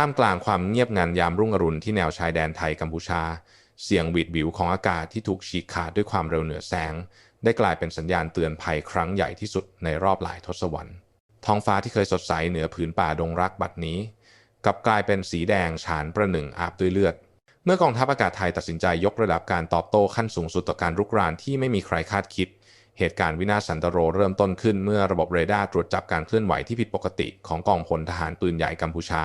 ท่ามกลางความเงียบงันยามรุ่งอรุณที่แนวชายแดนไทยกัมพูชา เสียงหวีดบิวของอากาศที่ถูกฉีกขาดด้วยความเร็วเหนือแสง ได้กลายเป็นสัญญาณเตือนภัยครั้งใหญ่ที่สุดในรอบหลายทศวรรษ ท้องฟ้าที่เคยสดใสเหนือผืนป่าดงรักบัดนี้กลับกลายเป็นสีแดงฉานประหนึ่งอาบด้วยเลือด เมื่อกองทัพอากาศไทยตัดสินใจยกระดับการตอบโต้ขั้นสูงสุดต่อการรุกรานที่ไม่มีใครคาดคิดเหตุการณ์วินาศสันตโรเริ่มต้นขึ้นเมื่อระบบเรดาร์ตรวจจับการเคลื่อนไหวที่ผิดปกติของกองพลทหารปืนใหญ่กัมพูชา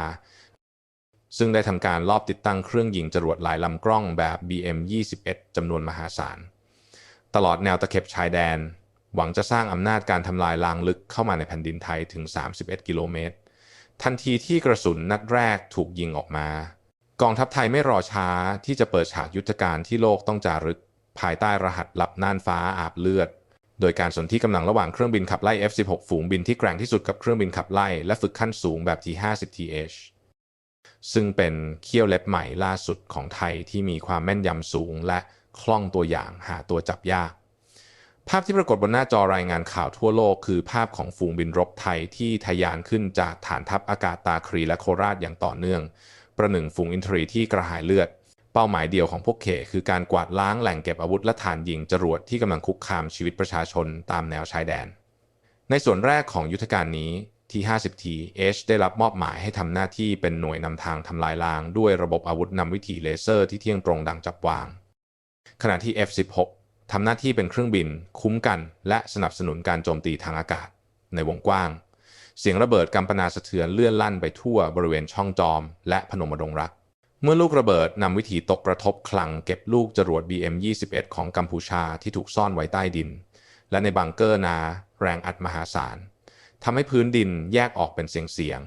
ซึ่งได้ทำการลอบติดตั้งเครื่องยิงจรวดหลายลำกล้องแบบ BM-21 จำนวนมหาศาล ตลอดแนวตะเข็บชายแดน หวังจะสร้างอำนาจการทำลายลางลึกเข้ามาในแผ่นดินไทยถึง 31 กิโลเมตร ทันทีที่กระสุนนัดแรกถูกยิงออกมา กองทัพไทยไม่รอช้าที่จะเปิดฉากยุทธการที่โลกต้องจารึก ภายใต้รหัสลับน่านฟ้าอาบเลือด โดยการสนที่กำลังระหว่างเครื่องบินขับไล่ F-16 ฝูงบินที่แกร่งที่สุดกับเครื่องบินขับไล่และฝึกขั้นสูงแบบ T-50TH ซึ่งเป็นเขี้ยวเล็บใหม่ล่าสุดของไทยที่มีความแม่นยำสูงและคล่องตัวอย่างหาตัวจับยาก ภาพที่ปรากฏบนหน้าจอรายงานข่าวทั่วโลกคือภาพของฝูงบินรบไทยที่ทะยานขึ้นจากฐานทัพอากาศตาครีและโคราชอย่างต่อเนื่อง ประหนึ่งฝูงอินทรีที่กระหายเลือด เป้าหมายเดียวของพวกเขคือการกวาดล้างแหล่งเก็บอาวุธและฐานยิงจรวดที่กำลังคุกคามชีวิตประชาชนตามแนวชายแดน ในส่วนแรกของยุทธการนี้ T50T H ได้รับมอบหมายให้ทำหน้าที่เป็นหน่วยนำทางทำลายล้าง ด้วยระบบอาวุธนำวิถีเลเซอร์ที่เที่ยงตรงดังจับวาง ขณะที่ F16 ทำหน้าที่เป็นเครื่องบิน คุ้มกัน และสนับสนุนการโจมตีทางอากาศ ในวงกว้าง เสียงระเบิดกำปนาสะเทือนเลื่อนลั่นไปทั่วบริเวณช่องจอม และพนมดงรัก เมื่อลูกระเบิดนำวิถีตกกระทบคลังเก็บลูกจรวด BM-21 ของกัมพูชาที่ถูกซ่อนไว้ใต้ดิน และในบังเกอร์นา แรงอัดมหาศาล ทำให้พื้นดินแยกออกเป็นเสียงเสียง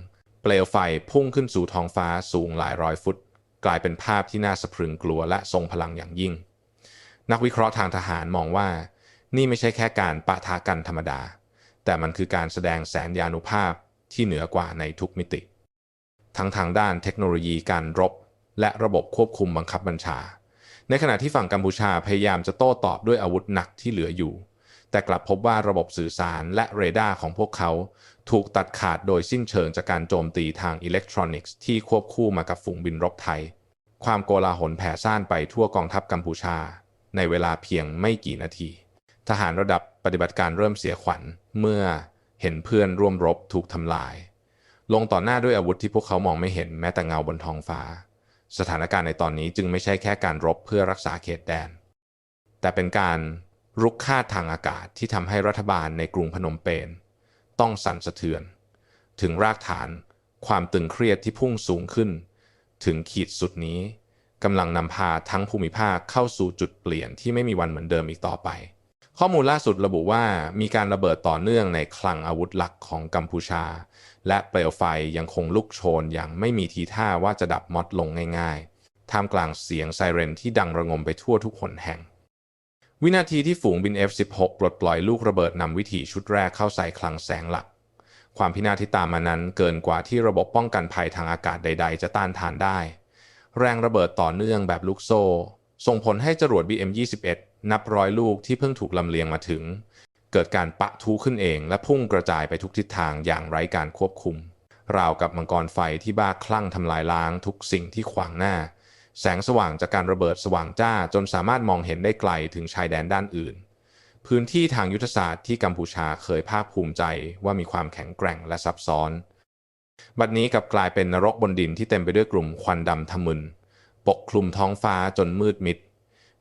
เปลวไฟพุ่งขึ้นสู่ท้องฟ้าสูงหลายร้อยฟุต กลายเป็นภาพที่น่าสะพรึงกลัวและทรงพลังอย่างยิ่ง นักวิเคราะห์ทางทหารมองว่า นี่ไม่ใช่แค่การปะทะกันธรรมดา แต่มันคือการแสดงแสนยานุภาพที่เหนือกว่าในทุกมิติ ทั้งทางด้านเทคโนโลยีการรบ และระบบควบคุมบังคับบัญชา ในขณะที่ฝั่งกัมพูชาพยายามจะโต้ตอบด้วยอาวุธหนักที่เหลืออยู่ แต่กลับพบว่าระบบสื่อสารและเรดาร์ของพวกเขา ถูกตัดขาดโดยสิ้นเชิงจากการโจมตีทางอิเล็กทรอนิกส์ที่ควบคู่มากับฝูงบินรบไทย ความโกลาหลแผ่ซ่านไปทั่วกองทัพกัมพูชา ในเวลาเพียงไม่กี่นาที ทหารระดับปฏิบัติการเริ่มเสียขวัญ เมื่อเห็นเพื่อนร่วมรบถูกทำลาย ลงต่อหน้าด้วยอาวุธที่พวกเขามองไม่เห็นแม้แต่เงาบนท้องฟ้า สถานการณ์ในตอนนี้จึงไม่ใช่แค่การรบเพื่อรักษาเขตแดน แต่เป็นการ รุกคาดทางอากาศที่ทำให้รัฐบาลในกรุงพนมเปญต้องสั่นสะเทือน ถึงรากฐานความตึงเครียดที่พุ่งสูงขึ้น ถึงขีดสุดนี้กำลังนำพาทั้งภูมิภาคเข้าสู่จุดเปลี่ยนที่ไม่มีวันเหมือนเดิมอีกต่อไป ข้อมูลล่าสุดระบุว่ามีการระเบิดต่อเนื่องในคลังอาวุธหลักของกัมพูชา และเปลวไฟยังคงลุกโชนอย่างไม่มีทีท่าว่าจะดับมอดลงง่ายๆ ท่ามกลางเสียงไซเรนที่ดังระงมไปทั่วทุกหนแห่ง วินาทีที่ฝูงบิน F-16 ปลดปล่อยลูกระเบิดนำวิถีชุดแรกเข้าใส่คลังแสงหลัก ความพินาศที่ตามมานั้นเกินกว่าที่ระบบป้องกันภัยทางอากาศใด ๆ จะต้านทานได้ แรงระเบิดต่อเนื่องแบบลูกโซ่ ส่งผลให้จรวด BM-21 นับร้อยลูกที่เพิ่งถูกลำเลียงมาถึง เกิดการปะทุขึ้นเองและพุ่งกระจายไปทุกทิศทางอย่างไร้การควบคุม ราวกับมังกรไฟที่บ้าคลั่งทำลายล้างทุกสิ่งที่ขวางหน้า แสงสว่างจากการระเบิดสว่างจ้าจนสามารถมองเห็นได้ไกลถึงชายแดนด้านอื่น พื้นที่ทางยุทธศาสตร์ที่กัมพูชาเคยภาคภูมิใจว่ามีความแข็งแกร่งและซับซ้อน บัดนี้กลับกลายเป็นนรกบนดินที่เต็มไปด้วยกลุ่มควันดำทะมึน ปกคลุมท้องฟ้าจนมืดมิด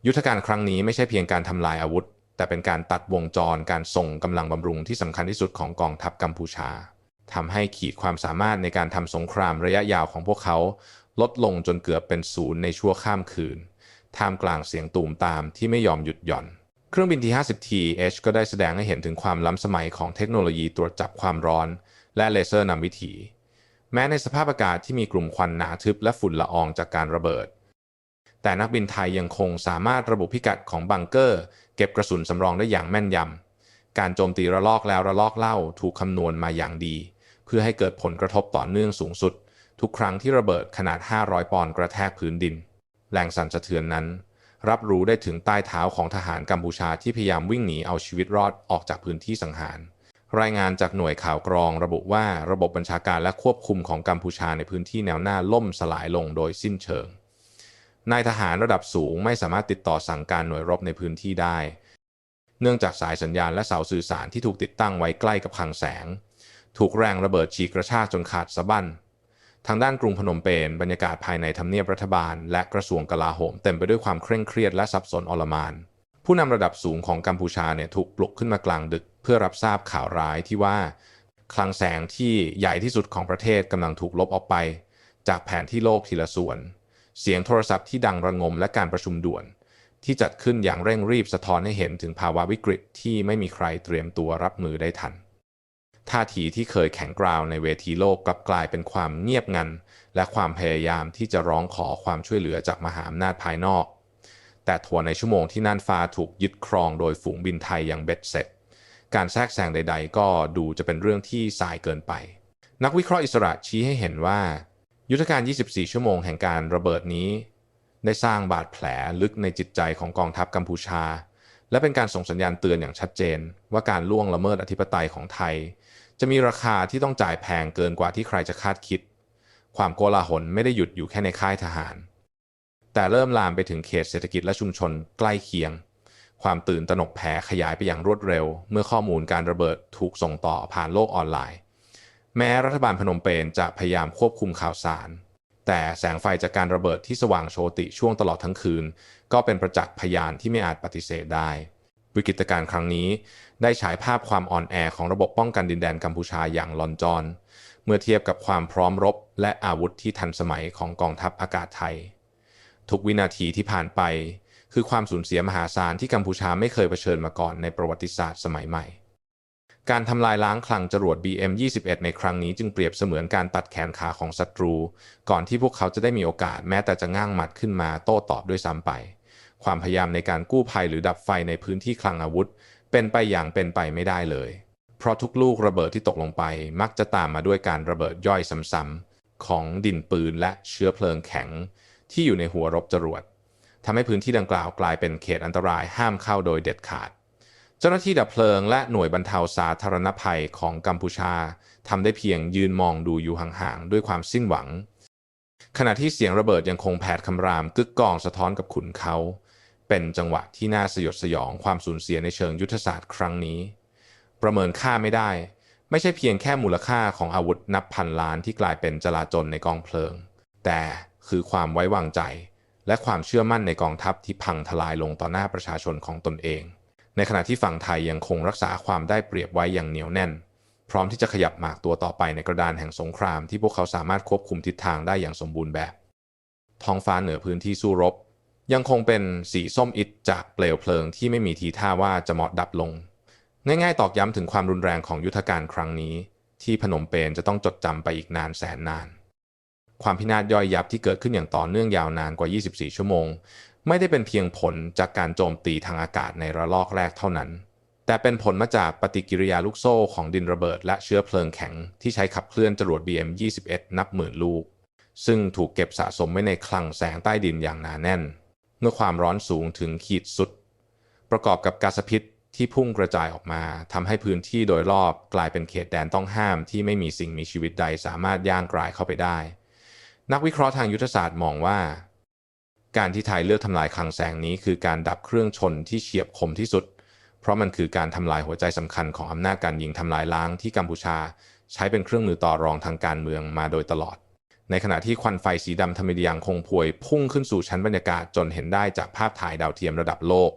ยุทธการครั้งนี้ไม่ใช่เพียงการทำลายอาวุธ แต่เป็นการตัดวงจรการส่งกำลังบำรุงที่สำคัญที่สุดของกองทัพกัมพูชาทำให้ขีดความสามารถในการทำสงครามระยะยาวของพวกเขา ลดลงจนเกือบเป็นศูนย์ในชั่วข้ามคืน ท่ามกลางเสียงตูมตามที่ไม่ยอมหยุดหย่อน เครื่องบิน T-50T H ก็ได้แสดงให้เห็นถึงความล้ำสมัยของเทคโนโลยีตรวจจับความร้อน และเลเซอร์นำวิถี แม้ในสภาพอากาศที่มีกลุ่มควันหนาทึบและฝุ่นละอองจากการระเบิด แต่นักบินไทยยังคงสามารถระบุพิกัดของบังเกอร์ เก็บกระสุนสำรองได้อย่างแม่นยำ การโจมตีระลอกแล้วระลอกเล่าถูกคำนวณมาอย่างดี เพื่อให้เกิดผลกระทบต่อเนื่องสูงสุด ทุกครั้งที่ระเบิดขนาด 500 ปอนด์กระแทกพื้นดิน แรงสั่นสะเทือนนั้น รับรู้ได้ถึงใต้เท้าของทหารกัมพูชาที่พยายามวิ่งหนีเอาชีวิตรอดออกจากพื้นที่สังหาร รายงานจากหน่วยข่าวกรองระบุว่าระบบบัญชาการและควบคุมของกัมพูชาในพื้นที่แนวหน้าล่มสลายลงโดยสิ้นเชิง นายทหารระดับสูงไม่สามารถติดต่อสั่งการหน่วยรบในพื้นที่ได้ เนื่องจากสายสัญญาณและเสาสื่อสารที่ถูกติดตั้งไว้ใกล้กับคลังแสง ถูกแรงระเบิดฉีกกระชากจนขาดสะบั้น ทางด้านกรุงพนมเปญบรรยากาศภายในทำเนียบรัฐบาล และกระทรวงกลาโหม เต็มไปด้วยความเคร่งเครียดและสับสนอลมาน ผู้นำระดับสูงของกัมพูชาเนี่ยถูกปลุกขึ้นมากลางดึก เพื่อรับทราบข่าวร้ายที่ว่า คลังแสงที่ใหญ่ที่สุดของประเทศกำลังถูกลบออกไป จากแผนที่โลกทีละส่วน เสียงโทรศัพท์ที่ดังระงมและการประชุมด่วน ที่จัดขึ้นอย่างเร่งรีบสะท้อนให้เห็นถึงภาวะวิกฤตที่ไม่มีใครเตรียมตัวรับมือได้ทัน ท่าทีที่เคยแข็งกราวในเวทีโลกกลับกลายเป็นความเงียบงัน และความพยายามที่จะร้องขอความช่วยเหลือจากมหาอำนาจภายนอก แต่ทัวในชั่วโมงที่น่านฟ้าถูกยึดครองโดยฝูงบินไทยอย่างเบ็ดเสร็จ การแทรกแซงใด ๆ ก็ดูจะเป็นเรื่องที่สายเกินไป นักวิเคราะห์อิสระชี้ให้เห็นว่า ยุทธการ 24 ชั่วโมงแห่งการระเบิดนี้ ได้สร้างบาดแผลลึกในจิตใจของกองทัพกัมพูชา และเป็นการส่งสัญญาณเตือนอย่างชัดเจน ว่าการล่วงละเมิดอธิปไตยของไทย จะมีราคาที่ต้องจ่ายแพงเกินกว่าที่ใครจะคาดคิด ความโกลาหลไม่ได้หยุดอยู่แค่ในค่ายทหาร แต่เริ่มลามไปถึงเขตเศรษฐกิจและชุมชนใกล้เคียง ความตื่นตระหนกแผ่ขยายไปอย่างรวดเร็ว เมื่อข้อมูลการระเบิดถูกส่งต่อผ่านโลกออนไลน์ แม้รัฐบาลพนมเปญจะพยายามควบคุมข่าวสาร แต่แสงไฟจากการระเบิดที่สว่างโชติช่วงตลอดทั้งคืน ก็เป็นประจักษ์พยานที่ไม่อาจปฏิเสธได้ วิกฤตการณ์ครั้งนี้ ได้ฉายภาพความอ่อนแอของระบบป้องกันดินแดนกัมพูชาอย่างลอนจอน เมื่อเทียบกับความพร้อมรบ และอาวุธที่ทันสมัยของกองทัพอากาศไทย ทุกวินาทีที่ผ่านไป คือความสูญเสียมหาศาลที่กัมพูชาไม่เคยเผชิญมาก่อนในประวัติศาสตร์สมัยใหม่ การทำลายล้างคลังจรวด BM-21 ในครั้งนี้จึงเปรียบเสมือนการตัดแขนขาของศัตรู ก่อนที่พวกเขาจะได้มีโอกาสแม้แต่จะง่างหมัดขึ้นมาโต้ตอบด้วยซ้ำไป ความพยายามในการกู้ภัยหรือดับไฟในพื้นที่คลังอาวุธ เป็นไปอย่างเป็นไปไม่ได้เลย เพราะทุกลูกระเบิดที่ตกลงไปมักจะตามมาด้วยการระเบิดย่อยซ้ำๆของดินปืนและเชื้อเพลิงแข็ง ที่อยู่ในหัวรบจรวดทำให้พื้นที่ดังกล่าวกลายเป็นเขตอันตรายห้ามเข้าโดยเด็ดขาด เจ้าหน้าที่ดับเพลิงและหน่วยบรรเทาสาธารณภัยของกัมพูชาทำได้เพียงยืนมองดูอยู่ห่างๆด้วยความสิ้นหวังขณะที่เสียงระเบิดยังคงแผดคำรามกึกก้องสะท้อนกับขุนเขา เป็นจังหวะที่น่าสยดสยองความสูญเสียในเชิงยุทธศาสตร์ครั้งนี้ ประเมินค่าไม่ได้ ไม่ใช่เพียงแค่มูลค่าของอาวุธนับพันล้านที่กลายเป็นจลาจลในกองเพลิง แต่คือความไว้วางใจ และความเชื่อมั่นในกองทัพที่พังทลายลงต่อหน้าประชาชนของตนเอง ในขณะที่ฝั่งไทยยังคงรักษาความได้เปรียบไว้อย่างเหนียวแน่น พร้อมที่จะขยับหมากตัวต่อไปในกระดานแห่งสงครามที่พวกเขาสามารถควบคุมทิศทางได้อย่างสมบูรณ์แบบ ท้องฟ้าเหนือพื้นที่สู้รบ ยังคงเป็นสีส้มอิดจากเปลวเพลิงที่ไม่มีทีท่าว่าจะเหมาะดับลง ง่ายๆ ตอกย้ำถึงความรุนแรงของยุทธการครั้งนี้ ที่พนมเปญจะต้องจดจำไปอีกนานแสนนาน ความพินาศย่อยยับที่เกิดขึ้นอย่างต่อเนื่องยาวนานกว่า 24 ชั่วโมง ไม่ได้เป็นเพียงผลจากการโจมตีทางอากาศในระลอกแรกเท่านั้น แต่เป็นผลมาจากปฏิกิริยาลูกโซ่ของดินระเบิด และเชื้อเพลิงแข็งที่ใช้ขับเคลื่อนจรวด BM-21 นับหมื่นลูก ซึ่งถูกเก็บสะสมไว้ในคลังแสงใต้ดินอย่างหนาแน่น เมื่อความร้อนสูงถึงขีดสุด ประกอบกับก๊าซพิษที่พุ่งกระจายออกมาทำให้พื้นที่โดยรอบกลายเป็นเขตแดนต้องห้ามที่ไม่มีสิ่งมีชีวิตใดสามารถย่างกรายเข้าไปได้ นักวิเคราะห์ทางยุทธศาสตร์มองว่า การที่ไทยเลือกทำลายคลังแสงนี้คือการดับเครื่องชนที่เฉียบคมที่สุด เพราะมันคือการทำลายหัวใจสำคัญของอำนาจการยิงทำลายล้างที่กัมพูชา ใช้เป็นเครื่องมือต่อรองทางการเมืองมาโดยตลอด ในขณะที่ควันไฟสีดำธรรมดยังคงพวยพุ่งขึ้นสู่ชั้นบรรยากาศจนเห็นได้จากภาพถ่ายดาวเทียมระดับโลก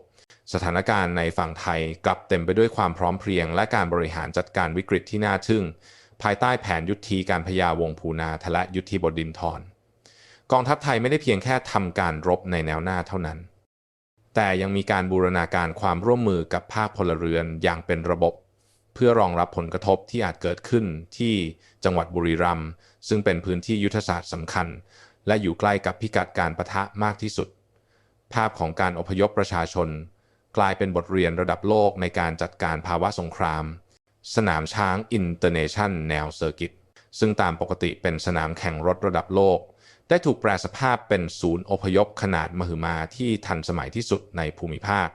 สถานการณ์ในฝั่งไทยกลับเต็มไปด้วยความพร้อมเพรียง และการบริหารจัดการวิกฤตที่น่าทึ่ง ภายใต้แผนยุทธีการพยาวงภูนาทและยุทธีบดินทรกองทัพไทยไม่ได้เพียงแค่ทำการรบในแนวหน้าเท่านั้น แต่ยังมีการบูรณาการความร่วมมือกับภาคพลเรือนอย่างเป็นระบบ เพื่อรองรับผลกระทบที่อาจเกิดขึ้นที่จังหวัดบุรีรัมย์ ซึ่งเป็นพื้นที่ยุทธศาสตร์สำคัญ และอยู่ใกล้กับพิกัดการประทะมากที่สุด ภาพของการอพยพประชาชน กลายเป็นบทเรียนระดับโลกในการจัดการภาวะสงคราม สนามช้างอินเตอร์เนชั่นแนวเซอร์กิตซึ่งตามปกติเป็นสนามแข่งรถระดับโลก ได้ถูกแปลสภาพเป็นศูนย์อพยพขนาดมหึมาที่ทันสมัยที่สุดในภูมิภาค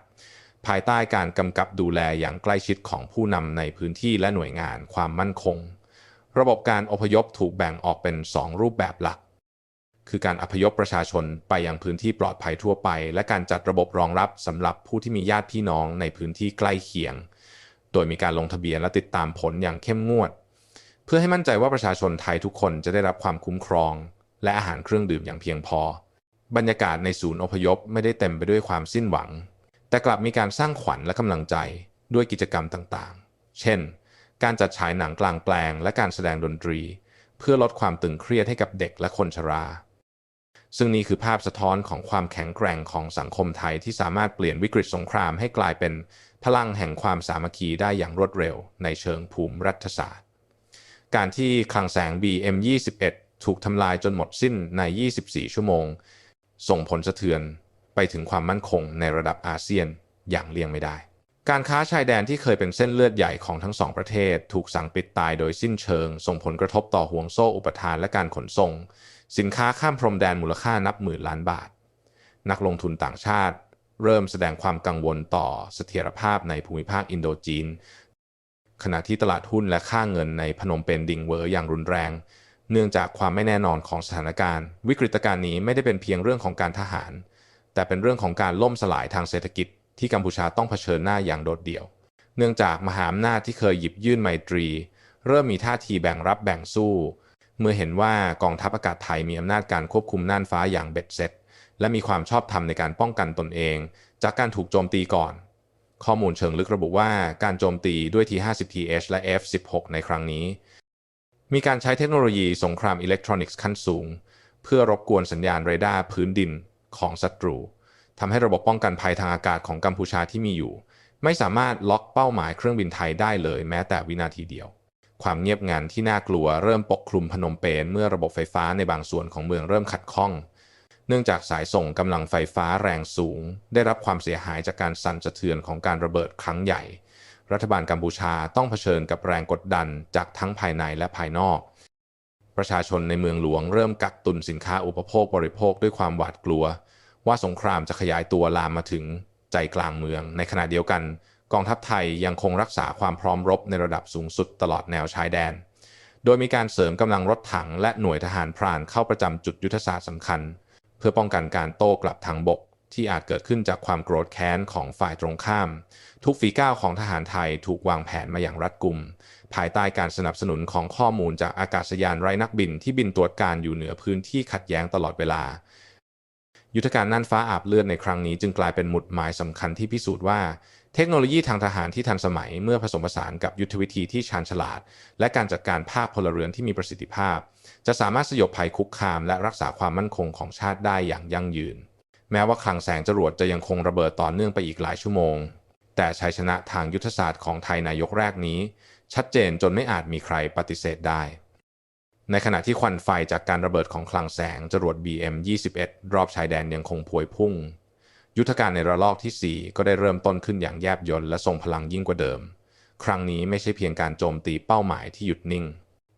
ภายใต้การกำกับดูแลอย่างใกล้ชิดของผู้นำในพื้นที่และหน่วยงานความมั่นคง ระบบการอพยพถูกแบ่งออกเป็น 2 รูปแบบหลัก คือการอพยพประชาชนไปยังพื้นที่ปลอดภัยทั่วไป และการจัดระบบรองรับสำหรับผู้ที่มีญาติพี่น้องในพื้นที่ใกล้เคียง โดยมีการลงทะเบียนและติดตามผลอย่างเข้มงวด เพื่อให้มั่นใจว่าประชาชนไทยทุกคนจะได้รับความคุ้มครอง และอาหารเครื่องดื่มอย่างเพียงพอ บรรยากาศในศูนย์อพยพไม่ได้เต็มไปด้วยความสิ้นหวัง แต่กลับมีการสร้างขวัญและกำลังใจด้วยกิจกรรมต่างๆ เช่น การจัดฉายหนังกลางแปลง และการแสดงดนตรี เพื่อลดความตึงเครียดให้กับเด็กและคนชรา ซึ่งนี่คือภาพสะท้อนของความแข็งแกร่งของสังคมไทยที่สามารถเปลี่ยนวิกฤตสงครามให้กลายเป็นพลังแห่งความสามัคคีได้อย่างรวดเร็ว ในเชิงภูมิรัฐศาสตร์ การที่คลังแสง BM21 ถูกทำลายจนหมดสิ้นใน 24 ชั่วโมง ส่งผลสะเทือนไปถึงความมั่นคงในระดับอาเซียนอย่างเลี่ยงไม่ได้ การค้าชายแดนที่เคยเป็นเส้นเลือดใหญ่ของทั้งสองประเทศ ถูกสั่งปิดตายโดยสิ้นเชิง ส่งผลกระทบต่อห่วงโซ่อุปทานและการขนส่ง สินค้าข้ามพรมแดนมูลค่านับหมื่นล้านบาท นักลงทุนต่างชาติ เริ่มแสดงความกังวลต่อเสถียรภาพในภูมิภาคอินโดจีน ขณะที่ตลาดหุ้นและค่าเงินในพนมเปญดิ่งเวอร์อย่างรุนแรง เนื่องจากความไม่แน่นอนของสถานการณ์ วิกฤตการณ์นี้ไม่ได้เป็นเพียงเรื่องของการทหาร แต่เป็นเรื่องของการล่มสลายทางเศรษฐกิจ ที่กัมพูชาต้องเผชิญหน้าอย่างโดดเดี่ยว เนื่องจากมหาอำนาจที่เคยหยิบยื่นไมตรี เริ่มมีท่าทีแบ่งรับแบ่งสู้ เมื่อเห็นว่ากองทัพอากาศไทยมีอำนาจการควบคุมน่านฟ้าอย่างเบ็ดเสร็จ และมีความชอบธรรมในการป้องกันตนเอง จากการถูกโจมตีก่อน ข้อมูลเชิงลึกระบุว่าการโจมตีด้วย T-50TH และ F-16 ในครั้งนี้ มีการใช้เทคโนโลยีสงครามอิเล็กทรอนิกส์ขั้นสูง เพื่อรบกวนสัญญาณเรดาร์พื้นดินของศัตรู ทำให้ระบบป้องกันภัยทางอากาศของกัมพูชาที่มีอยู่ ไม่สามารถล็อกเป้าหมายเครื่องบินไทยได้เลยแม้แต่วินาทีเดียว ความเงียบงันที่น่ากลัวเริ่มปกคลุมพนมเปญเมื่อระบบไฟฟ้าในบางส่วนของเมืองเริ่มขัดข้อง เนื่องจากสายส่งกำลังไฟฟ้าแรงสูง ได้รับความเสียหายจากการสั่นสะเทือนของการระเบิดครั้งใหญ่ รัฐบาลกัมพูชาต้องเผชิญกับแรงกดดันจากทั้งภายในและภายนอกประชาชนในเมืองหลวงเริ่มกักตุนสินค้าอุปโภคบริโภคด้วยความหวาดกลัว ว่าสงครามจะขยายตัวลามมาถึงใจกลางเมือง ในขณะเดียวกัน กองทัพไทยยังคงรักษาความพร้อมรบในระดับสูงสุดตลอดแนวชายแดน โดยมีการเสริมกำลังรถถังและหน่วยทหารพรานเข้าประจำจุดยุทธศาสตร์สำคัญ เพื่อป้องกันการโต้กลับทางบกที่อาจเกิดขึ้นจากความโกรธแค้นของฝ่ายตรงข้าม ทุกฝีก้าวของทหารไทยถูกวางแผนมาอย่างรัดกุม ภายใต้การสนับสนุนของข้อมูลจากอากาศยานไร้นักบินที่บินตรวจการอยู่เหนือพื้นที่ขัดแย้งตลอดเวลา ยุทธการน่านฟ้าอาบเลือดในครั้งนี้จึงกลายเป็นหมุดหมายสำคัญที่พิสูจน์ว่า เทคโนโลยีทางทหารที่ทันสมัยเมื่อผสมผสานกับยุทธวิธีที่ชาญฉลาด และการจัดการภาคพลเรือนที่มีประสิทธิภาพ จะสามารถสยบภัยคุกคาม และรักษาความมั่นคงของชาติได้อย่างยั่งยืน แม้ว่าคลังแสงจรวดจะยังคงระเบิดต่อเนื่องไปอีกหลายชั่วโมง แต่ชัยชนะทางยุทธศาสตร์ของไทยนายกแรกนี้ ชัดเจนจนไม่อาจมีใครปฏิเสธได้ ในขณะที่ควันไฟจากการระเบิดของคลังแสงจรวด BM21 รอบชายแดนยังคงพวยพุ่ง ยุทธการในระลอกที่ 4 ก็ได้เริ่มต้นขึ้นอย่างแยบยลและทรงพลังยิ่งกว่าเดิม ครั้งนี้ไม่ใช่เพียงการโจมตีเป้าหมายที่หยุดนิ่ง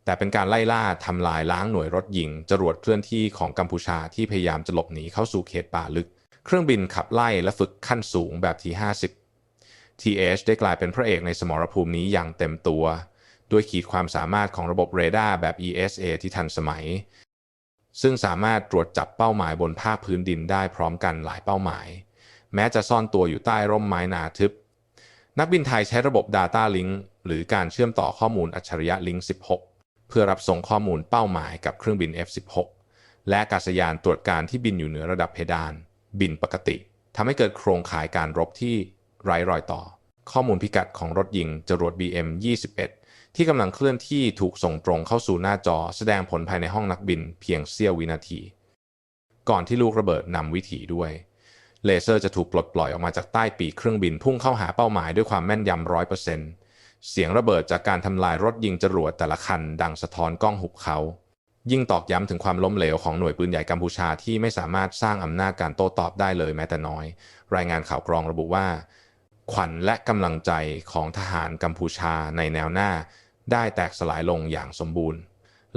แต่เป็นการไล่ล่าทำลายล้างหน่วยรถยิง จรวดเคลื่อนที่ของกัมพูชาที่พยายามจะหลบหนีเข้าสู่เขตป่าลึก เครื่องบินขับไล่และฝึกขั้นสูงแบบ T50 TH ได้กลายเป็นพระเอกในสมรภูมินี้อย่างเต็มตัว ด้วยขีดความสามารถของระบบเรดาร์แบบ ESA ที่ทันสมัย ซึ่งสามารถตรวจจับเป้าหมายบนภาคพื้นดินได้พร้อมกันหลายเป้าหมาย แม้จะซ่อนตัวอยู่ใต้ร่มไม้หนาทึบ นักบินไทยใช้ระบบ Data Link หรือการเชื่อมต่อข้อมูลอัจฉริยะ Link 16 เพื่อรับส่งข้อมูลเป้าหมายกับเครื่องบิน F16 และอากาศยานตรวจการที่บินอยู่เหนือระดับเพดาน บินปกติทำให้เกิดโครงข่ายการรบที่ไร้รอยต่อ ข้อมูลพิกัดของรถยิงจรวด BM21 ที่กำลังเคลื่อนที่ถูกส่งตรงเข้าสู่หน้าจอแสดงผลภายในห้องนักบินเพียงเสี้ยววินาที ก่อนที่ลูกระเบิดนำวิถีด้วย เลเซอร์จะถูกปลดปล่อยออกมาจากใต้ปีกเครื่องบินพุ่งเข้าหาเป้าหมายด้วยความแม่นยำร้อยเปอร์เซ็นต์เสียงระเบิดจากการทำลายรถยิงจรวดแต่ละคัน ดังสะท้อนกล้องหุบเขา ยิ่งตอกย้ำถึงความล้มเหลวของหน่วยปืนใหญ่กัมพูชาที่ไม่สามารถสร้างอำนาจการโต้ตอบได้เลยแม้แต่น้อย รายงานข่าวกรองระบุว่า ขวัญและกำลังใจของทหารกัมพูชาในแนวหน้า ได้แตกสลายลงอย่างสมบูรณ์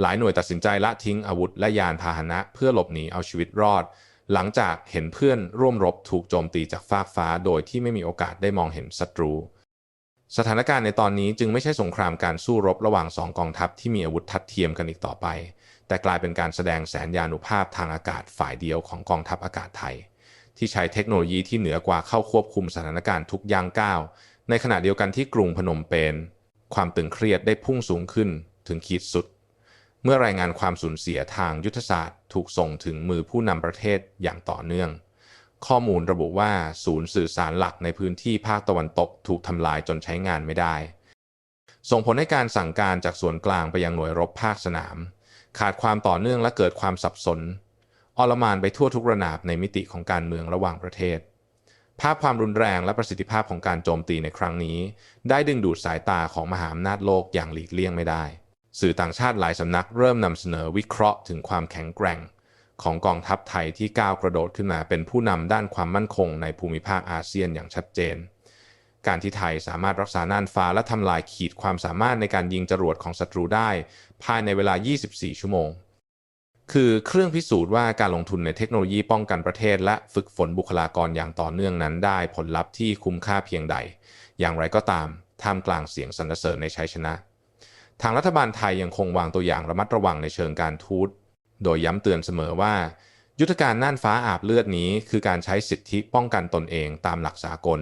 หลายหน่วยตัดสินใจละทิ้งอาวุธและยานพาหนะเพื่อหลบหนีเอาชีวิตรอด หลังจากเห็นเพื่อนร่วมรบถูกโจมตีจากฟากฟ้าโดยที่ไม่มีโอกาสได้มองเห็นศัตรู สถานการณ์ในตอนนี้จึงไม่ใช่สงครามการสู้รบระหว่างสองกองทัพที่มีอาวุธทัดเทียมกันอีกต่อไป แต่กลายเป็นการแสดงแสนยานุภาพทางอากาศฝ่ายเดียวของกองทัพอากาศไทย ที่ใช้เทคโนโลยีที่เหนือกว่าเข้าควบคุมสถานการณ์ทุกย่างก้าวในขณะเดียวกันที่กรุงพนมเปญ ความตึงเครียดได้พุ่งสูงขึ้นถึงขีดสุด เมื่อรายงานความสูญเสียทางยุทธศาสตร์ ถูกส่งถึงมือผู้นำประเทศอย่างต่อเนื่อง ข้อมูลระบุว่าศูนย์สื่อสารหลักในพื้นที่ภาคตะวันตกถูกทำลายจนใช้งานไม่ได้ ส่งผลให้การสั่งการจากส่วนกลางไปยังหน่วยรบภาคสนาม ขาดความต่อเนื่องและเกิดความสับสนอลมานไปทั่วทุกระนาบในมิติของการเมืองระหว่างประเทศ ภาพความรุนแรงและประสิทธิภาพของการโจมตีในครั้งนี้ ได้ดึงดูดสายตาของมหาอำนาจโลกอย่างหลีกเลี่ยงไม่ได้ สื่อต่างชาติหลายสำนักเริ่มนำเสนอวิเคราะห์ถึงความแข็งแกร่ง ของกองทัพไทยที่ก้าวกระโดดขึ้นมาเป็นผู้นำด้านความมั่นคงในภูมิภาคอาเซียนอย่างชัดเจน การที่ไทยสามารถรักษาน่านฟ้าและทำลายขีดความสามารถในการยิงจรวดของศัตรูได้ ภายในเวลา 24 ชั่วโมง คือเครื่องพิสูจน์ว่าการลงทุนในเทคโนโลยีป้องกันประเทศ และฝึกฝนบุคลากรอย่างต่อเนื่องนั้น ได้ผลลัพธ์ที่คุ้มค่าเพียงใด อย่างไรก็ตามท่ามกลางเสียงสรรเสริญในชัยชนะ ทางรัฐบาลไทยยังคงวางตัวอย่างระมัดระวังในเชิงการทูต โดยย้ำเตือนเสมอว่า ยุทธการน่านฟ้าอาบเลือดนี้คือการใช้สิทธิป้องกันตนเองตามหลักสากล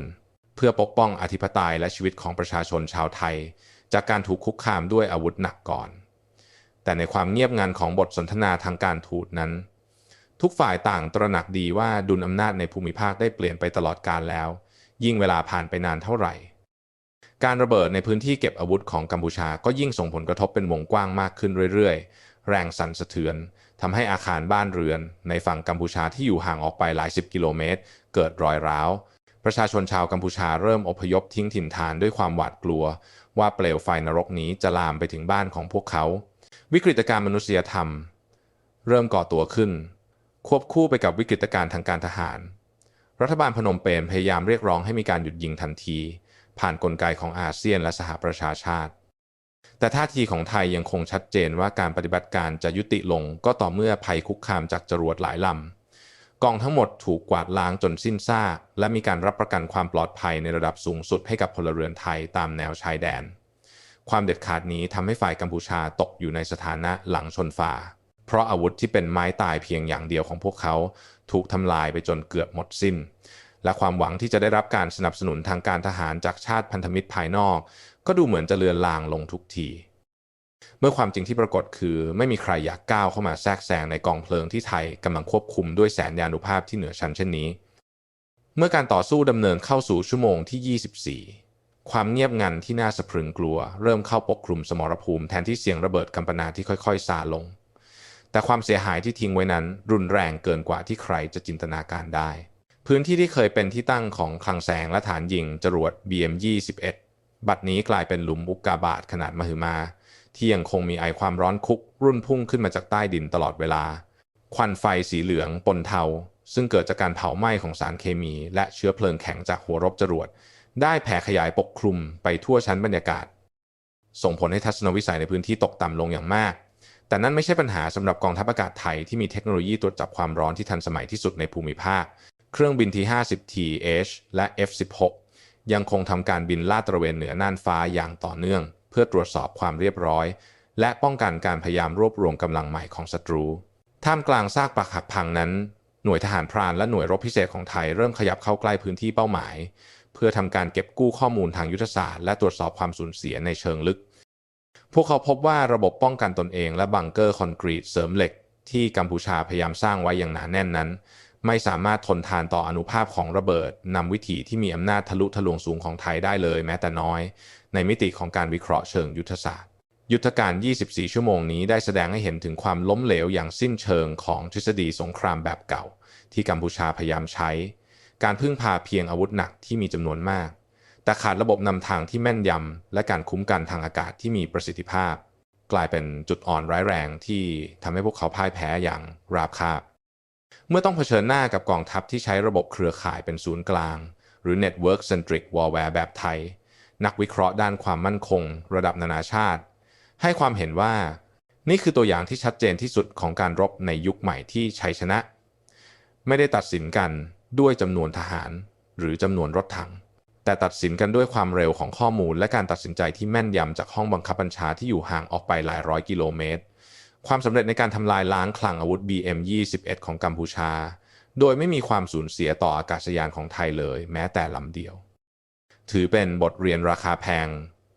เพื่อปกป้องอธิปไตยและชีวิตของประชาชนชาวไทย จากการถูกคุกคามด้วยอาวุธหนักก่อน แต่ในความเงียบงันของบทสนทนาทางการทูตนั้น ทุกฝ่ายต่างตระหนักดีว่าดุลอำนาจในภูมิภาคได้เปลี่ยนไปตลอดกาลแล้ว ยิ่งเวลาผ่านไปนานเท่าไหร่ การระเบิดในพื้นที่เก็บอาวุธของกัมพูชาก็ยิ่งส่งผลกระทบเป็นวงกว้างมากขึ้นเรื่อยๆ แรงสั่นสะเทือนทำให้อาคารบ้านเรือน ในฝั่งกัมพูชาที่อยู่ห่างออกไปหลายสิบกิโลเมตร เกิดรอยร้าวประชาชนชาวกัมพูชาเริ่มอพยพทิ้งถิ่นฐานด้วยความหวาดกลัว ว่าเปลวไฟนรกนี้จะลามไปถึงบ้านของพวกเขา วิกฤตการณ์มนุษยธรรม เริ่มก่อตัวขึ้น ควบคู่ไปกับวิกฤตการณ์ทางการทหาร รัฐบาลพนมเปญพยายามเรียกร้องให้มีการหยุดยิงทันที ผ่านนกลไกของอาเซียนและสหประชาชาติ แต่ท่าทีของไทยยังคงชัดเจนว่าการปฏิบัติการจะยุติลงก็ต่อเมื่อภัยคุกคามจากจรวดหลายลำกองทั้งหมดถูกกวาดล้างจนสิ้นซากและมีการรับประกันความปลอดภัยในระดับสูงสุดให้กับพลเรือนไทยตามแนวชายแดน ความเด็ดขาดนี้ทำให้ฝ่ายกัมพูชาตกอยู่ในสถานะหลังชนฝา เพราะอาวุธที่เป็นไม้ตายเพียงอย่างเดียวของพวกเขาถูกทำลายไปจนเกือบหมดสิ้น และความหวังที่จะได้รับการสนับสนุนทางการทหารจากชาติพันธมิตรภายนอก ก็ดูเหมือนจะเลือนลางลงทุกที เมื่อความจริงที่ปรากฏคือไม่มีใครอยากก้าวเข้ามาแทรกแซงในกองเพลิงที่ไทยกำลังควบคุมด้วยแสนยานุภาพที่เหนือชั้นเช่นนี้ เมื่อการต่อสู้ดำเนินเข้าสู่ชั่วโมงที่ 24 ความเงียบงันที่น่าสะพรึงกลัว เริ่มเข้าปกคลุมสมรภูมิแทนที่เสียงระเบิดกำปนาที่ค่อยๆซาลง แต่ความเสียหายที่ทิ้งไว้นั้นรุนแรงเกินกว่าที่ใครจะจินตนาการได้ พื้นที่ที่เคยเป็นที่ตั้งของคลังแสงและฐานยิงจรวด BM-21 บัดนี้กลายเป็นหลุมอุกกาบาตขนาดมหึมา ที่ยังคงมีไอความร้อนคุก รุ่นพุ่งขึ้นมาจากใต้ดินตลอดเวลา ควันไฟสีเหลืองปนเทา ซึ่งเกิดจากการเผาไหม้ของสารเคมี และเชื้อเพลิงแข็งจากหัวรบจรวด ได้แผ่ขยายปกคลุมไปทั่วชั้นบรรยากาศ ส่งผลให้ทัศนวิสัยในพื้นที่ตกต่ำลงอย่างมาก แต่นั่นไม่ใช่ปัญหาสำหรับกองทัพอากาศไทยที่มีเทคโนโลยีตรวจจับความร้อนที่ทันสมัยที่สุดในภูมิภาค เครื่องบินที่ 50T-H และ F-16 ยังคงทำการบินลาดตระเวนเหนือน่านฟ้าอย่างต่อเนื่อง เพื่อตรวจสอบความเรียบร้อย และป้องกันการพยายามรวบรวมกำลังใหม่ของศัตรู ท่ามกลางซากปรักหักพังนั้น หน่วยทหารพรานและหน่วยรบพิเศษของไทยเริ่มขยับเข้าใกล้พื้นที่เป้าหมาย เพื่อทำการเก็บกู้ข้อมูลทางยุทธศาสตร์และตรวจสอบความสูญเสียในเชิงลึก พวกเขาพบว่าระบบป้องกันตนเองและบังเกอร์คอนกรีตเสริมเหล็ก ที่กัมพูชาพยายามสร้างไว้อย่างหนาแน่นนั้น ไม่สามารถทนทานต่ออนุภาพของระเบิดนำวิถีที่มีอำนาจทะลุทะลวงสูงของไทยได้เลยแม้แต่น้อย ในมิติของการวิเคราะห์เชิงยุทธศาสตร์ยุทธการ 24 ชั่วโมงนี้ได้แสดงให้เห็นถึงความล้มเหลวอย่างสิ้นเชิงของทฤษฎีสงครามแบบเก่า ที่กัมพูชาพยายามใช้ การพึ่งพาเพียงอาวุธหนักที่มีจำนวนมาก แต่ขาดระบบนำทางที่แม่นยำและการคุ้มกันทางอากาศที่มีประสิทธิภาพ กลายเป็นจุดอ่อนร้ายแรงที่ทำให้พวกเขาพ่ายแพ้อย่างราบคาบ เมื่อต้องเผชิญหน้ากับกองทัพที่ใช้ระบบเครือข่ายเป็นศูนย์กลาง หรือ Network Centric Warfare แบบไทย นักวิเคราะห์ด้านความมั่นคง ระดับนานาชาติ ให้ความเห็นว่านี่คือตัวอย่างที่ชัดเจนที่สุดของการรบในยุคใหม่ที่ชัยชนะ ไม่ได้ตัดสินกัน ด้วยจำนวนทหาร หรือจำนวนรถถัง แต่ตัดสินกันด้วยความเร็วของข้อมูล และการตัดสินใจที่แม่นยำจากห้องบังคับบัญชาที่อยู่ห่างออกไปหลายร้อยกิโลเมตร ความสำเร็จในการทำลายล้างคลังอาวุธ BM-21 ของกัมพูชา โดยไม่มีความสูญเสียต่ออากาศยานของไทยเลย แม้แต่ลำเดียว ถือเป็นบทเรียนราคาแพง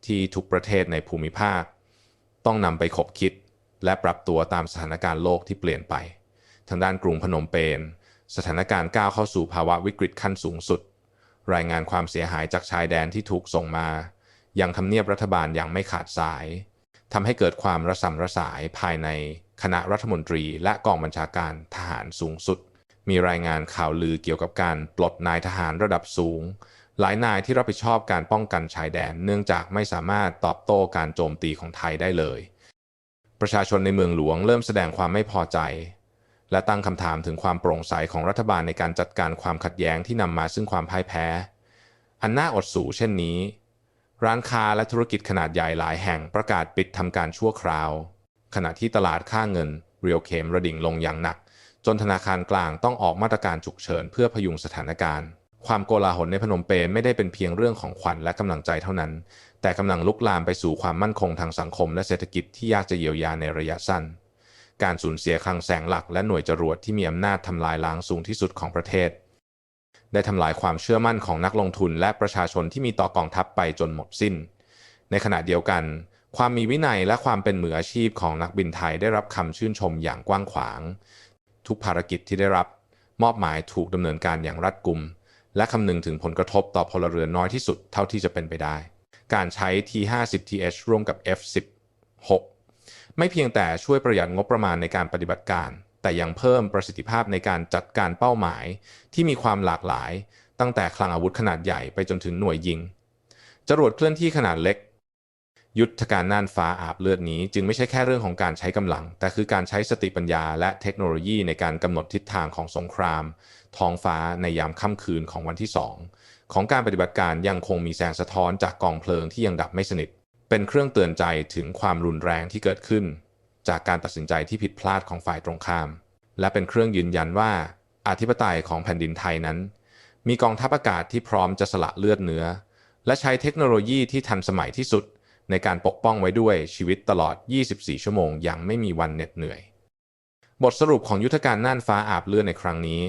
ที่ทุกประเทศในภูมิภาค ต้องนำไปขบคิดและปรับตัวตามสถานการณ์โลกที่เปลี่ยนไป ทางด้านกรุงพนมเปญ สถานการณ์ก้าวเข้าสู่ภาวะวิกฤตขั้นสูงสุด รายงานความเสียหายจากชายแดนที่ถูกส่งมา ยังทำเนียบรัฐบาลอย่างไม่ขาดสายทำให้เกิดความระสำระสายภายในคณะรัฐมนตรีและกองบัญชาการทหารสูงสุด มีรายงานข่าวลือเกี่ยวกับการปลดนายทหารระดับสูง หลายนายที่รับผิดชอบการป้องกันชายแดน เนื่องจากไม่สามารถตอบโต้การโจมตีของไทยได้เลย ประชาชนในเมืองหลวงเริ่มแสดงความไม่พอใจ และตั้งคำถามถึงความโปร่งใสของรัฐบาลในการจัดการความขัดแย้งที่นำมาซึ่งความพ่ายแพ้ อันน่าอดสูเช่นนี้ ร้านค้าและธุรกิจขนาดใหญ่หลายแห่งประกาศปิดทำการชั่วคราว ขณะที่ตลาดค่าเงินเรียวเคมระดิ่งลงอย่างหนัก จนธนาคารกลางต้องออกมาตรการฉุกเฉินเพื่อพยุงสถานการณ์ ความโกลาหลในพนมเปญไม่ได้เป็นเพียงเรื่องของขวัญและกำลังใจเท่านั้น แต่กำลังลุกลามไปสู่ความมั่นคงทางสังคมและเศรษฐกิจที่ยากจะเยียวยาในระยะสั้น การสูญเสียคลังแสงหลักและหน่วยจรวดที่มีอำนาจทำลายล้างสูงที่สุดของประเทศ ได้ทำลายความเชื่อมั่นของนักลงทุนและประชาชนที่มีต่อกองทัพไปจนหมดสิ้น ในขณะเดียวกัน ความมีวินัยและความเป็นมืออาชีพของนักบินไทยได้รับคำชื่นชมอย่างกว้างขวาง ทุกภารกิจที่ได้รับ มอบหมายถูกดำเนินการอย่างรัดกุม และคำนึงถึงผลกระทบต่อพลเรือนน้อยที่สุดเท่าที่จะเป็นไปได้ การใช้ T50TH ร่วมกับ F16 ไม่เพียงแต่ช่วยประหยัดงบประมาณในการปฏิบัติการ แต่ยังเพิ่มประสิทธิภาพในการจัดการเป้าหมายที่มีความหลากหลาย ตั้งแต่คลังอาวุธขนาดใหญ่ไปจนถึงหน่วยยิง จรวดเคลื่อนที่ขนาดเล็ก ยุทธการน่านฟ้าอาบเลือดนี้ จึงไม่ใช่แค่เรื่องของการใช้กำลัง แต่คือการใช้สติปัญญาและเทคโนโลยีในการกำหนดทิศทางของสงคราม ท้องฟ้าในยามค่ำคืนของวันที่2ของการปฏิบัติการยังคงมีแสงสะท้อนจากกองเพลิงที่ยังดับไม่สนิท เป็นเครื่องเตือนใจถึงความรุนแรงที่เกิดขึ้น จากการตัดสินใจที่ผิดพลาดของฝ่ายตรงข้าม และเป็นเครื่องยืนยันว่าอธิปไตยของแผ่นดินไทยนั้น มีกองทัพอากาศที่พร้อมจะสละเลือดเนื้อ และใช้เทคโนโลยีที่ทันสมัยที่สุด ในการปกป้องไว้ด้วยชีวิตตลอด 24 ชั่วโมงอย่างไม่มีวันเหน็ดเหนื่อย บทสรุปของยุทธการน่านฟ้าอาบเลือดในครั้งนี้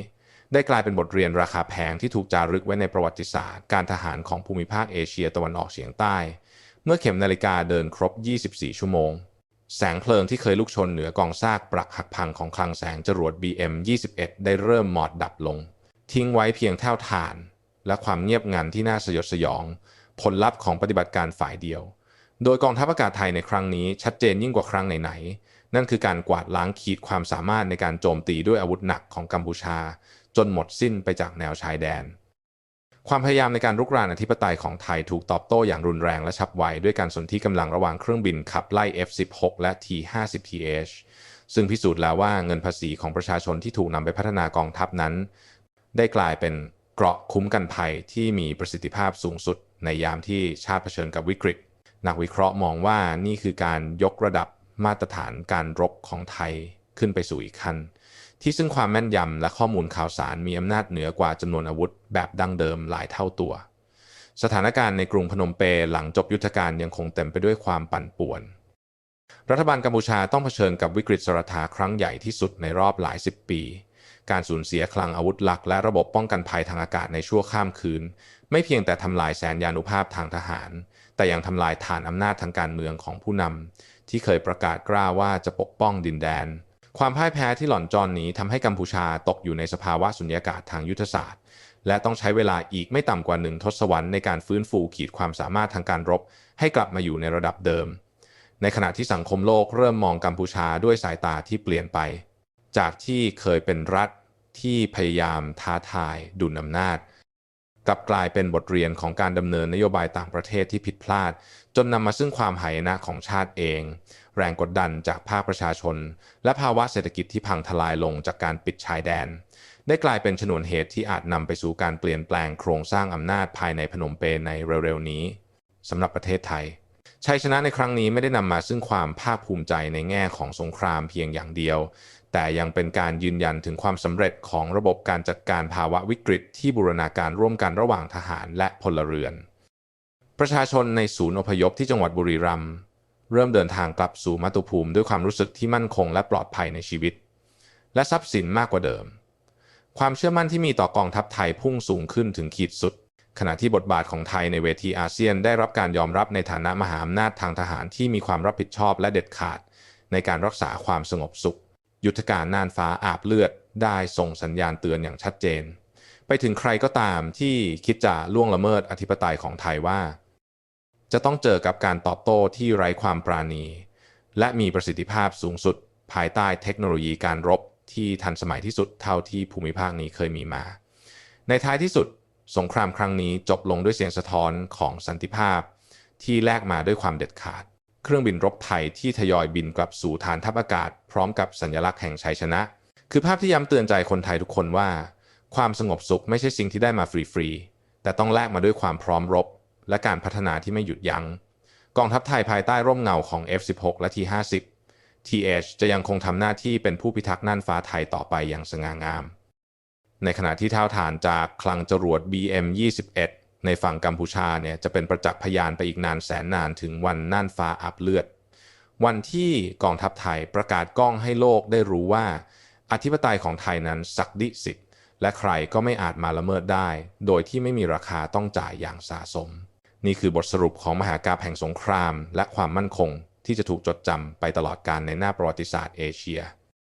ได้กลายเป็นบทเรียนราคาแพงที่ถูกจารึกไว้ในประวัติศาสตร์ การทหารของภูมิภาคเอเชียตะวันออกเฉียงใต้ มื่อเข็มนาฬิกาเดินครบ 24 ชั่วโมง แสงเพลิงที่เคยลุกชนเหนือกองซากปรักหักพังของคลังแสงจรวด BM-21 ได้เริ่มหมอดดับลง ทิ้งไว้เพียงแท่วถ่าน และความเงียบงันที่น่าสยดสยอง ผลลัพธ์ของปฏิบัติการฝ่ายเดียว โดยกองทัพอากาศไทยในครั้งนี้ชัดเจนยิ่งกว่าครั้งไหนๆนั่นคือการกวาดล้างขีดความสามารถในการโจมตีด้วยอาวุธหนักของกัมพูชา จนหมดสิ้นไปจากแนวชายแดน ความพยายามในการรุกรานอธิปไตยของไทยถูกตอบโต้อย่างรุนแรงและฉับไว ด้วยการสนที่กำลังระหว่างเครื่องบินขับไล่ F16 และ T50TH ซึ่งพิสูจน์แล้วว่าเงินภาษีของประชาชนที่ถูกนำไปพัฒนากองทัพนั้น ได้กลายเป็นเกราะคุ้มกันภัยที่มีประสิทธิภาพสูงสุด ในยามที่ชาติเผชิญกับวิกฤต นักวิเคราะห์มองว่านี่คือการยกระดับมาตรฐานการรบของไทยขึ้นไปสู่อีกขั้น ที่ซึ่งความแม่นยำและข้อมูลข่าวสารมีอำนาจเหนือกว่าจำนวนอาวุธแบบดั้งเดิมหลายเท่าตัว สถานการณ์ในกรุงพนมเปญหลังจบยุทธการยังคงเต็มไปด้วยความปั่นป่วน รัฐบาลกัมพูชาต้องเผชิญกับวิกฤตสรทาครั้งใหญ่ที่สุดในรอบหลายสิบปี การสูญเสียคลังอาวุธหลัก และระบบป้องกันภัยทางอากาศในชั่วข้ามคืน ไม่เพียงแต่ทำลายแสนยานุภาพทางทหาร แต่ยังทำลายฐานอำนาจทางการเมืองของผู้นำที่เคยประกาศกล้าว่าจะปกป้องดินแดน ความพ่ายแพ้ที่หล่อนจอนนี้ทำให้กัมพูชาตกอยู่ในสภาวะสุญญากาศทางยุทธศาสตร์ และต้องใช้เวลาอีกไม่ต่ำกว่าหนึ่งทศวรรษในการฟื้นฟูขีดความสามารถทางการรบ ให้กลับมาอยู่ในระดับเดิม ในขณะที่สังคมโลกเริ่มมองกัมพูชาด้วยสายตาที่เปลี่ยนไป จากที่เคยเป็นรัฐที่พยายามท้าทายดุลอำนาจ กลับกลายเป็นบทเรียนของการดำเนินนโยบายต่างประเทศที่ผิดพลาด จนนำมาซึ่งความหายนะของชาติเอง แรงกดดันจากภาคประชาชน และภาวะเศรษฐกิจที่พังทลายลงจากการปิดชายแดน ได้กลายเป็นชนวนเหตุที่อาจนำไปสู่การเปลี่ยนแปลงโครงสร้างอำนาจภายในพนมเปญในเร็วๆนี้สำหรับประเทศไทยชัยชนะในครั้งนี้ไม่ได้นำมาซึ่งความภาคภูมิใจในแง่ของสงครามเพียงอย่างเดียว แต่ยังเป็นการยืนยันถึงความสำเร็จของระบบการจัดการภาวะวิกฤต ที่บูรณาการร่วมกันระหว่างทหารและพลเรือน ประชาชนในศูนย์อพยพที่จังหวัดบุรีรัมย์ เริ่มเดินทางกลับสู่มาตุภูมิด้วยความรู้สึกที่มั่นคงและปลอดภัยในชีวิต และทรัพย์สินมากกว่าเดิม ความเชื่อมั่นที่มีต่อกองทัพไทยพุ่งสูงขึ้นถึงขีดสุด ขณะที่บทบาทของไทยในเวทีอาเซียนได้รับการยอมรับในฐานะมหาอำนาจทางทหารที่มีความรับผิดชอบและเด็ดขาด ในการรักษาความสงบสุข ยุทธการน่านฟ้าอาบเลือด ได้ส่งสัญญาณเตือนอย่างชัดเจน ไปถึงใครก็ตามที่คิดจะล่วงละเมิดอธิปไตยของไทยว่า จะต้องเจอกับการตอบโต้ที่ไร้ความปราณี และมีประสิทธิภาพสูงสุด ภายใต้เทคโนโลยีการรบที่ทันสมัยที่สุดเท่าที่ภูมิภาคนี้เคยมีมา ในท้ายที่สุด สงครามครั้งนี้จบลงด้วยเสียงสะท้อนของสันติภาพ ที่แลกมาด้วยความเด็ดขาด เครื่องบินรบไทยที่ทยอยบินกลับสู่ฐานทัพอากาศ พร้อมกับสัญลักษณ์แห่งชัยชนะ คือภาพที่ย้ำเตือนใจคนไทยทุกคนว่า ความสงบสุขไม่ใช่สิ่งที่ได้มาฟรีๆแต่ต้องแลกมาด้วยความพร้อมรบ และการพัฒนาที่ไม่หยุดยัง้ง กองทัพไทยภายใต้ร่มเงาของ F16 และ T50 TH จะยังคงทำหน้าที่เป็นผู้พิทักษ์น่านฟ้าไทยต่อไปอย่างสง่างาม ในขณะที่เท่าฐานจากคลังจรวด BM21 ในฝั่งกัมพูชาเนี่ยจะเป็นประจักษ์พยานไปอีกนานแสนนานถึงวันน่านฟ้าอับเลือด วันที่กองทัพไทยประกาศกล้องให้โลกได้รู้ว่า อธิปไตยของไทยนั้นศักดิสิทธิ์ และใครก็ไม่อาจมาละเมิดได้ โดยที่ไม่มีราคาต้องจ่ายอย่างสะสม นี่คือบทสรุปของมหากาพย์แห่งสงคราม และความมั่นคงที่จะถูกจดจำไปตลอดกาลในหน้าประวัติศาสตร์เอเชีย